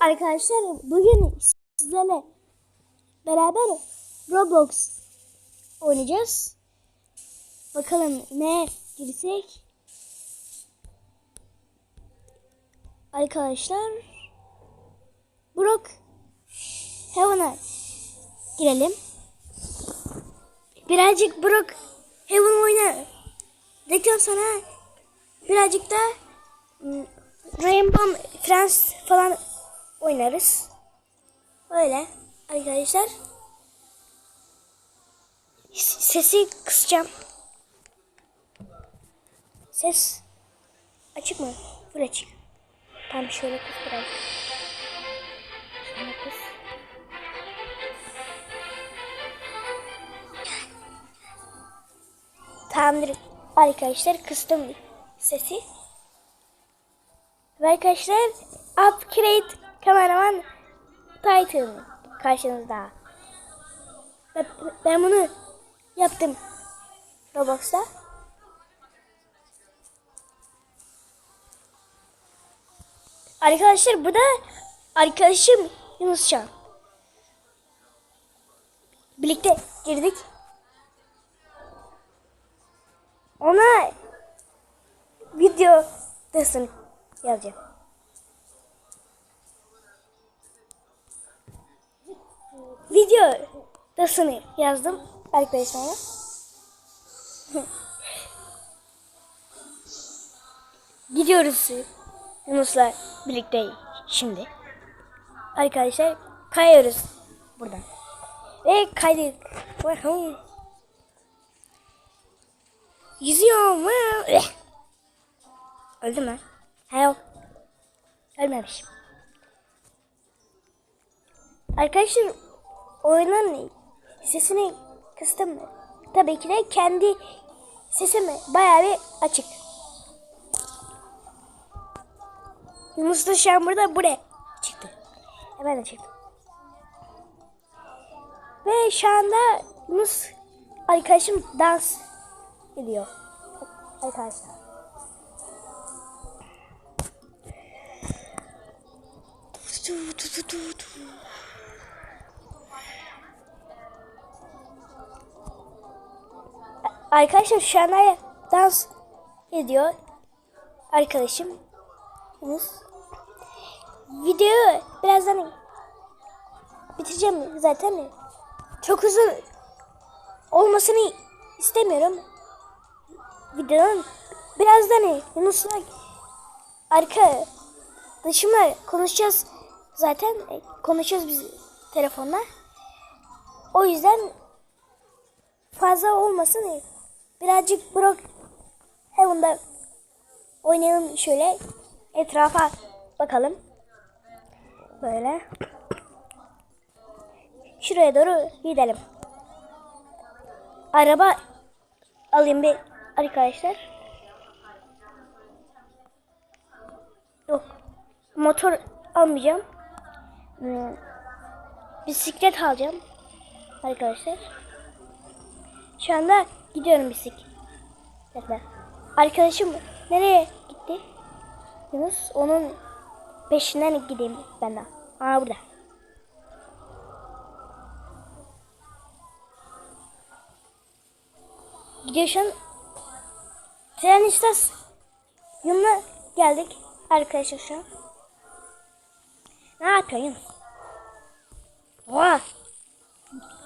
Arkadaşlar bugün sizlerle beraber Roblox oynayacağız. Bakalım ne girsek. Arkadaşlar Brook Heaven'a girelim. Birazcık Brook Heaven oyna. Dedikten sonra birazcık da hmm, Rainbow Friends falan oynarız. Öyle arkadaşlar. Sesi kısacağım. Ses açık mı? Full açık. Tam şöyle kıs biraz. Şöyle. Tamamdır arkadaşlar kıstım sesi. Ve arkadaşlar Upgrade Kameraman Titan karşınızda. Ben, ben bunu yaptım Roblox'ta. Arkadaşlar bu da arkadaşım Yunus Can. Birlikte girdik. Ona video desın yazacağım. Video desini yazdım arkadaşlara. Gidiyoruz Yunus'la birlikte şimdi. Arkadaşlar kayıyoruz buradan. Ve kaydık. Yüzüyorum. Öldüm mü? He yok. Ölmemişim. Arkadaşlar oyunun sesini kıstım. Tabii ki de kendi sesimi bayağı bir açık. Yunus da şu an burada buraya çıktı. Hemen de çıktım. Ve şu anda Yunus arkadaşım dans ediyor. Arkadaşlar. Arkadaşlar şu anda dans ediyor. Arkadaşım. Videoyu birazdan bitireceğim zaten. Çok uzun olmasını istemiyorum. Videonun birazdan Yunus'la arkadaşımla konuşacağız. Zaten konuşuyoruz biz telefonla. O yüzden fazla olmasın. Birazcık Brock Heaven'da oynayalım şöyle. Etrafa bakalım. Böyle. Şuraya doğru gidelim. Araba alayım bir arkadaşlar. Yok. Motor almayacağım. Hmm, Bisiklet alacağım. Arkadaşlar. Şu anda gidiyorum bisikletle. Arkadaşım nereye gitti? Yunus onun peşinden gideyim ben de. Aa burada. Gidiyor şu an. Tren istasyonuna geldik. Arkadaşlar şu an. Ne yapıyorsun Yunus? Oha.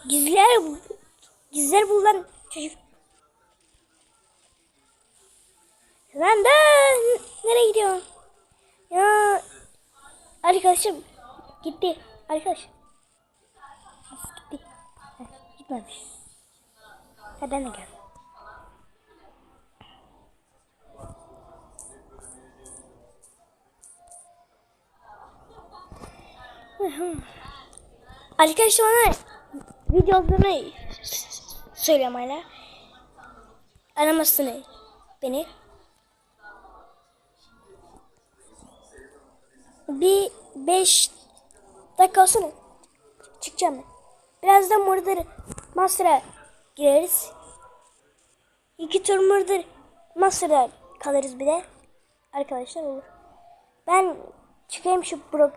Gizler gizler bulan çocuk. Lan da nereye gidiyorsun? Ya arkadaşım gitti. Arkadaş. Gitti? Heh, gitmemiş. Ha ben de gel. Arkadaşlar ona videolarını söylüyorum. Aramasını beni. Bir beş dakika olsun. Çıkacağım ben. Birazdan Murder Master'a gireriz. İki tur Murder Master'a kalırız bir de. Arkadaşlar olur. Ben çıkayım şu Brock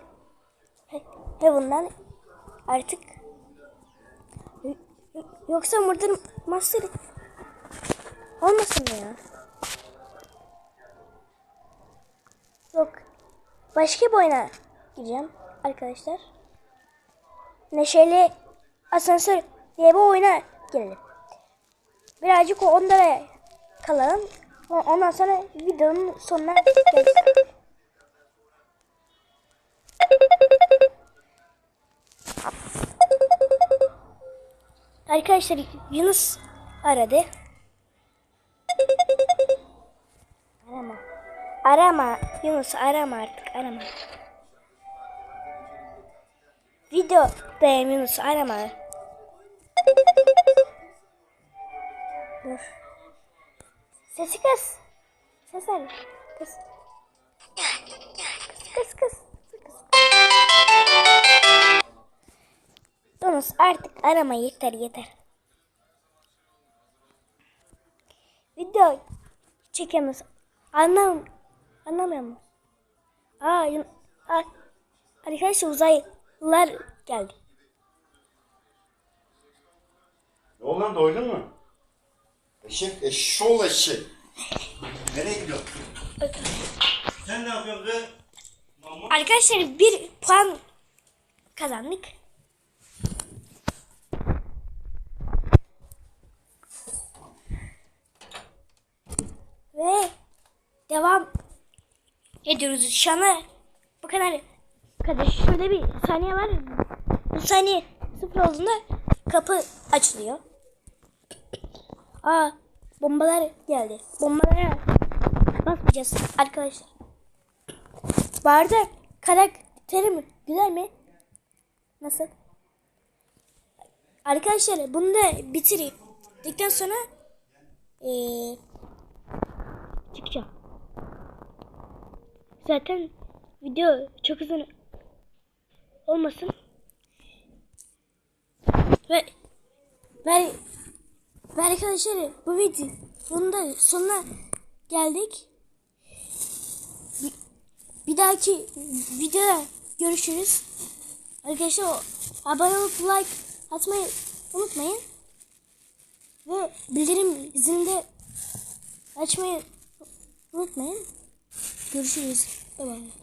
Ve bundan artık yoksa Murder Master olmasın mı ya? Yok. Başka bir oyuna gireceğim arkadaşlar. Neşeli Asansör diye bir oyuna girelim. Birazcık o onlara kalalım. Ondan sonra videonun sonuna geliriz. Arkadaşlar Yunus aradı. Arama. Yunus arama artık arama. Video beğen Yunus arama. Dur. Sesi kız. Ses. Kız. Kız kız kız. kız. Yunus artık arama yeter yeter. Video çekemez. Anlam anlamıyor musun? Aa, Aa arkadaşlar uzaylılar geldi. Ne oldu lan doydun mu? Eşek, eşşoğlu eşek. Nereye gidiyorsun? Sen ne yapıyorsun kız? Arkadaşlar bir puan kazandık. Ve devam ediyoruz. Şu anda bu kadar. Bu kadar. Şurada bir saniye var. Bu saniye sıfır olduğunda kapı açılıyor. Aa bombalar geldi. Bombalara basmayacağız arkadaşlar. Bu arada karakterim güzel mi? Nasıl? Arkadaşlar bunu da bitireyim. Bittikten sonra eee çıkacağım. Zaten video çok uzun olmasın. Ve ve, ve arkadaşlar bu video bunun da sonuna geldik. Bir dahaki videoda görüşürüz. Arkadaşlar abone olup like atmayı unutmayın. Ve bildirim zilini açmayı unutmayın. Görüşürüz. Bye bye.